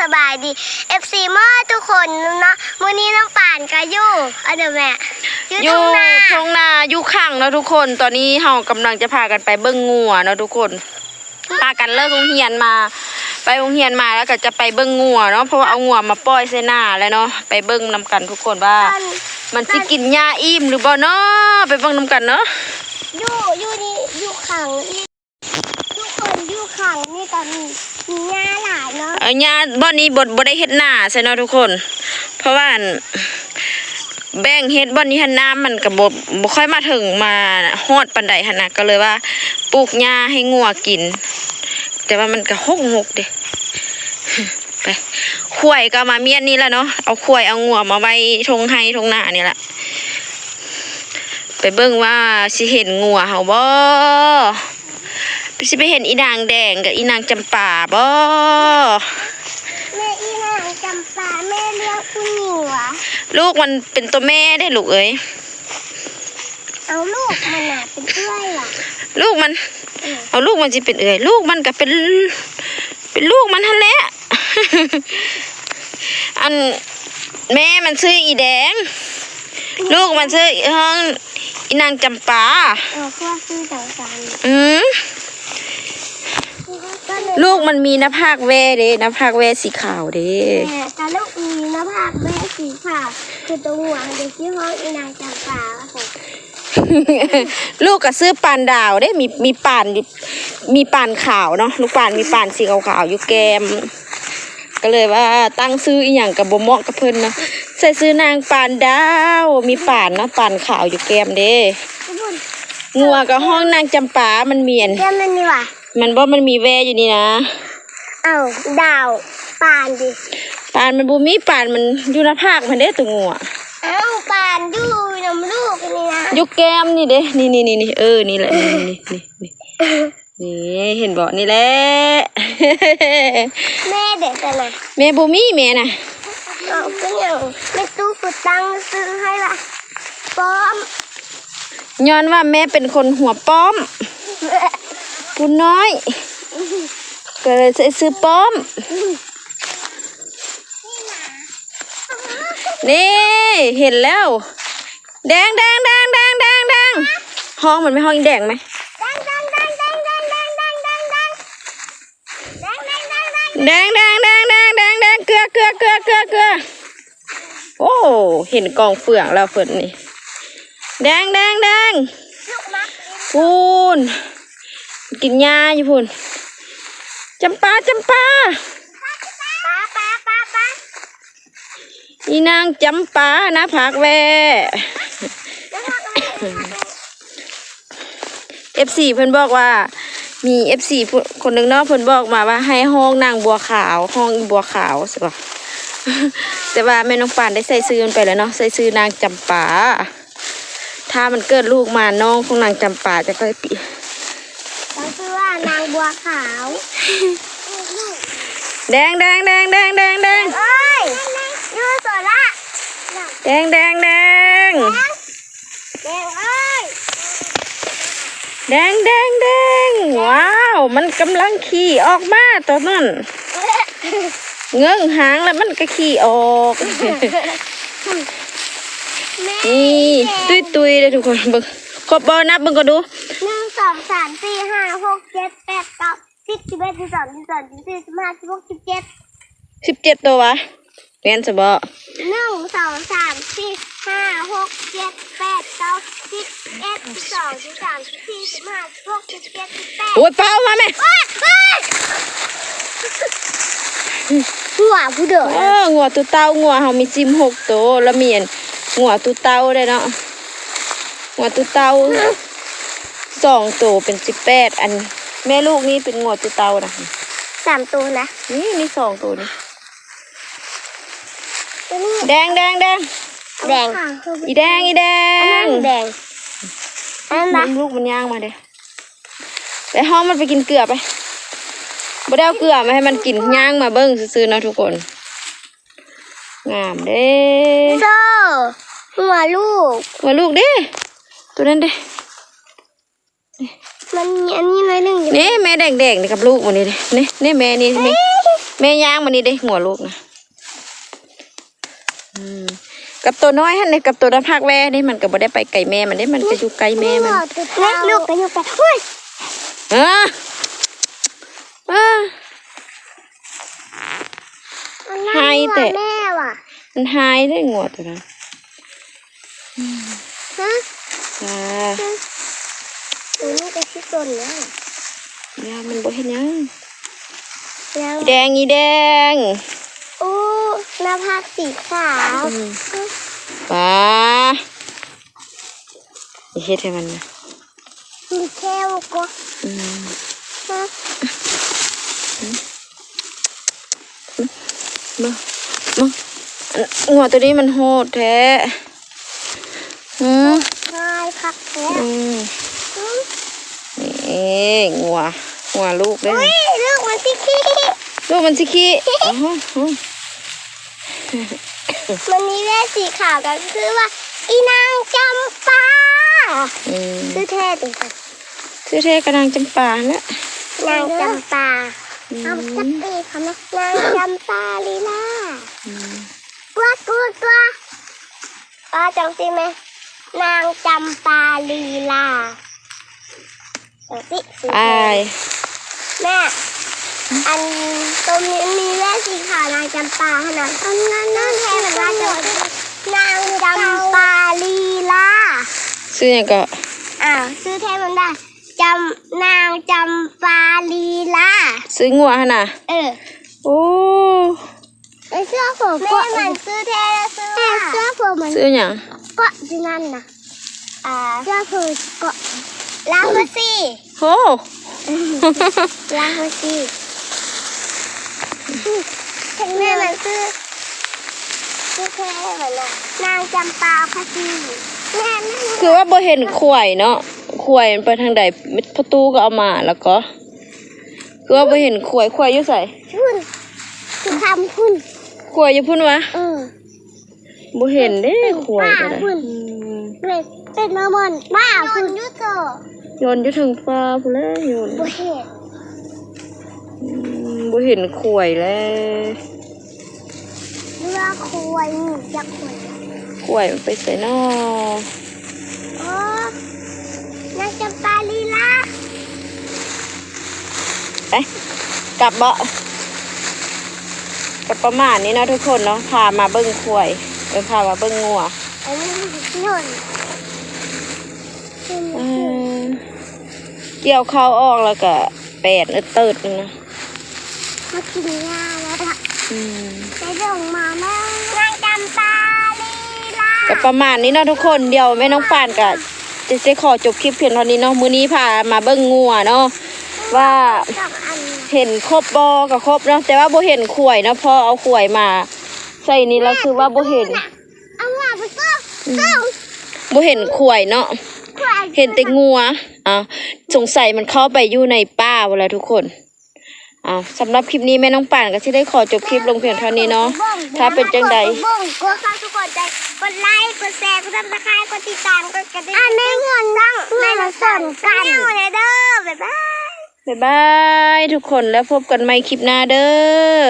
สบายดี FC มอทุกคนเนาะมื้อนี้น้องป่านก็อยู่เอาเดี๋ยวแม่อยู่อตรยู่งหน้าทงนาอยู่ข้างเนาะทุกคน ตอนนี้เฮากำลังจะพากันไปเบิ้งงัวเนาะทุกคนพากันเลิกโรงเรียนมา ไปโรงเรียนมาแล้วก็จะไปเบิ้งงัวเนาะเพราะว่าเอางัวมาปล่อยใส่หน้าแล้วเนาะไปเบิ้งนำกันทุกคนว่าตอนมันสิกินหญ้าอิ่มหรือบ่เนาะไปเบิ่งนำกันเนาะอยู่อยู่นี่อยู่ขังนี่ทุกคนอยู่ขังนี่ตอนนี้มี หญ้าหลายเนาะเอ้ยหญ้าบ่นี้บ่บ่ได้เฮ็ดหน้าใช่เนาะทุกคน เพราะว่าแบ่งเฮ็ดบ่นี้หันน้ำมันก็บ่บ่ค่อยมาถึงมาฮอดปานใดหันนะก็เลยว่าปลูกหญ้าให้งัวกิน แต่ว่ามันก็หกหกเด้ไปข่วยก็มาเมียนนี่แหละเนาะเอาข่วยเอางัวมาไว้ทงไห้ทงหน้านี่แหละไปเบิ่งว่าสิเห็นงัวเฮาบ่ สิไปเห็นอีนางแดงกับอีนางจำป่าบ่แม่อีนางจำปาแม่เลี้ยงผู้หญิงวะลูกมันเป็นตัวแม่ได้ลูกเอ้ยเอาลูกมันน่ะเป็นเพื่อนเหรอลูกมัน เอาลูกมันสิเป็นเอ้ยลูกมันก็เป็น เป็นลูกมันทันแหละ อันแม่มันชื่ออีแดง ลูกมันชื่อห้องอีนางจำปา เออพวกซื้อต่างกัน อืมก็เลยลูกมันมีหน้าผากแวเด้หน้าผากแวสีขาวเด้แม่แต่ลูกมีหน้าผากแม่สีขาวคือตัวหัวเด็กที่ห้องอีนางจำปาค่ะลูกก็ซื้อปานดาวเด้ มีมีปานอยู่มีปานขาวเนาะลูกปานมีปานสีขาวๆอยู่แก้มก็เลยว่าตั้งซื้ออีหยังกับบ่เหมาะกับเพิ่นเนาะใส่ซื้อนางปานดาว มีปานเนาะปานขาวอยู่แก้มเด้ทุกคนงัวกับห้องนางจำปามันเมียนเรียนมันนี่ว่ะ มันบ่มันมีแวอยู่นี่นะ เอ้าดาวปานดิปานมันบ่มีปานมันอยู่หน้าผากมันเด้ตัวงัวเอ้าปานดูน้ำลูกนี่นะอยู่แก้มนี่เด้นี่นี่นี่นี่เออนี่แหละนี่นี่นี่นี่นี่เห็นบ่นี่แหละแม่เด็กแต่นะแม่บ่มีแม่น่ะเอาก็ยังไม่ตู้กุดตังค์ซื้อให้ละป้อมย้อนว่าแม่เป็นคนหัวป้อม คุณน้อย ก็เลยซื้อป้อม นี่เห็นแล้ว แดงแดงแดงแดงแดงแดงห้องมันไม่ห้องอีแดงไหมแดงแดงแดงแดงแดงแดงเกลือเกลือเกลือเกลือเกลือโอ้เห็นกองเฟืองแล้วเฟิงนี่ แดงแดงแดงปูน กพูนกินยาอยู่พูนจำปาจำปาป้าป้าป้าป้าอีนางจำปานะผักแวแล้วถ้าก็ไม่ได้เอฟซีเพิ่นบอกว่ามีเอฟซีคนหนึ่งเนาะเพิ่นบอกมาว่าให้ห้องนางบัวขาวห้องอีบัวขาวใช่ปะแต่ว่าแม่น้องปานได้ใส่ซื้อมันไปแล้วเนาะใส่ซื้อนางจำปาถ้ามันเกิดลูกมาน้องของนางจำปาจะก็ปี เราชื่อว่านาง บัวขาว แดงแดงแดงแดงแดงแดงเอ้ยยูโซล่าแดงแดงแดงแดงเอ้ยแดงแดงแดงว้าว มันกำลังขี่ออกมาตัวนั้นเงื้องหางแล้วมันก็ขี่ออกม่นี่ตุยตุยเลยทุกคนเบิ่งครบบอนับเบิ่งก็ดู สองสามสี่ห้าหกเจ็ดแปดเก้าสิบสิบเอ็ดสิบสองสิบสามสิบสี่สิบห้าสิบหกสิบเจ็ดสิบเจ็ดตัววะเรียนสบอหนึ่งสองสามสี่ห้าหกเจ็ดแปดเก้าสิบเอ็ดสิบสองสิบสามสิบสี่สิบห้าสิบหกสิบเจ็ดสิบแปดโอ้ยเป้ามาไหมหัวผู้เดือเอองัวตัวเต้างัวเฮามีซิมหกตัวแล้วมีอันงัวตัวเต้าได้เนาะงัวตัวเต้า สองตัวเป็นสิบแปดอัน แม่ลูกนี่เป็นงัวตัวเต้านะสามตัวนะนี่นี่สองตัวนี่ตัวนี้แดงแดงแดงแดงอีแดงอีแดอันนั้งนแดงอันนั้นมันะนลูกมันย่างมาเด้ไปห้องมันไปกินเกลือไปบ่ได้เอาเกลือมาให้มันกินย่างมาเบิ้งซื้อๆเนาะทุกคน งามเด้โซ่หัวลูกว่าลูกเด้ตัวนั้นเด้ มันมีอันนี้น้อยหนึ่งอยู่นี่แม่แดงๆนี่กับลูกมันนี่เด้นี่นี่แม่นี่แม่แม่ย่างมันนี่ได้หัวลูกนะอืมกับตัวน้อยฮั่นเนี่ยกับตัวน้ำพักแว่นี่มันก็บ่ได้ไปไกลแม่มันได้มันก็อยู่ไกลแม่มันเล็กลูกกันอยู่ไปเฮ้ยเออเออมันน่าให้แต่แม่ว่ะมันหายได้หัวตัวนั้นฮะจ้าตัวนี้ก็ชื่อ ตนแล้วย่ามันบ่เห็นยังแล้วแดงอีแดงอู้หน้าผากสีขาวอืมป้าอย่าเฮ็ดให้มันนะมีแค่วก็อืมฮะมามาอันหัวตัวนี้มันโหดแท้อืมใช่พักแล้วอืมอืม นี่งัวงัวลูกเด้อุ้ยลูกมันสิขี้ลูกมันสิขี้อ๋ออ๋อมันมีแม่สีขาวก็คือว่า อีนางจำปาอืมชื่อเท่ติค่ะคือเทกระดังจำปาแล้วนางจำปาอืคำจัมบปีคำนะนางจำปาลีลาอืมตัวตัวตัวป้าจำสิไหมนางจำปาลีลา จังสิสิไปแม่ อันตรงนี้มีแม่สีขาวนางจำปาขนาดอันนั้นนั่นแทนว่าจะนางจำปาลีลาซื้อหยังก็อ้าวซื้อแทนมันได้จำนางจำปาลีลาซื้องัวหั่นน่ะเออโอ้ไอเสื้อผมก็มันซื้อแทนซื้อเสื้อผมมันซื้อหยังก็ที่นั่นนะอ่าเสื้อผมก็ ล้างมือสิโอ้ล้างมือสิแม่มันซื้อซื้อแค่เหมือนน่ะนางจำปาพอดีแม่แม่คือว่าบ่เห็นขวยเนาะขวยมันไปทางใดประตูก็เอามาแล้วก็ คือว่าบ่เห็นขวยขวยอยู่ไสคุณคุณทำคุณขวยอยู่พุ่นวะเออบ่เห็นเด้ขวยก็ได้ป้าพุ่นอืมเลยเป็นมาบนบ้าคุณยุโต โยนอยู่ถึงฟ้าพุ่นแล้วโยนบุเห็ดอืมบ่เห็นขวยแล้วเรือควายหนูจะควายขวยมันไปใส่นอโอ้นางจำปาลีลาไปกลับบ่กับประมาณนี้เนาะทุกคนเนาะพามาเบิ่งขวยเออพามาเบิ่งงัว อันนี้หน่นอืม เกี่ยวเข้าวออกแล้วก็แปดเออเติดนึงนะมากินยาแล้วอะอืมไปส่งมาแม่นางจำปาลีลาก็ประมาณนี้เนาะทุกคนเดี๋ยวแม่น้องปานก็จะจะขอจบคลิปเพียงเท่านี้เนาะมื้อนี้พามาเบิ่งงัวเนาะว่าสองอันนะเห็นครบบอก็ครบเนาะแต่ว่าบ่เห็นขวยเนาะพอเอาขวยมา ใส่นี่แล้วคือว่าบ่เห็นเอาว่าไปก็ก็บ่เห็นขวยเนาะควายเห็นแต่งัวอ้าว สงสัยมันเข้าไปอยู่ในป่าเวลาทุกคนอ้าวสำหรับคลิปนี้แม่น้องป่านก็สิได้ขอจบคลิปลงเพียงเท่านี้เนาะถ้าเป็นจังใดกดกดข้าทุกคนใจกดไลค์กดแชร์กดซับสไครต์กดติดตามกดกระดิ่งอะไม่เงินดังไม่มาสนกันเนี่ยเด้อบ๊ายบายบ๊ายบายทุกคนแล้วพบกันใหม่คลิปหน้าเด้อ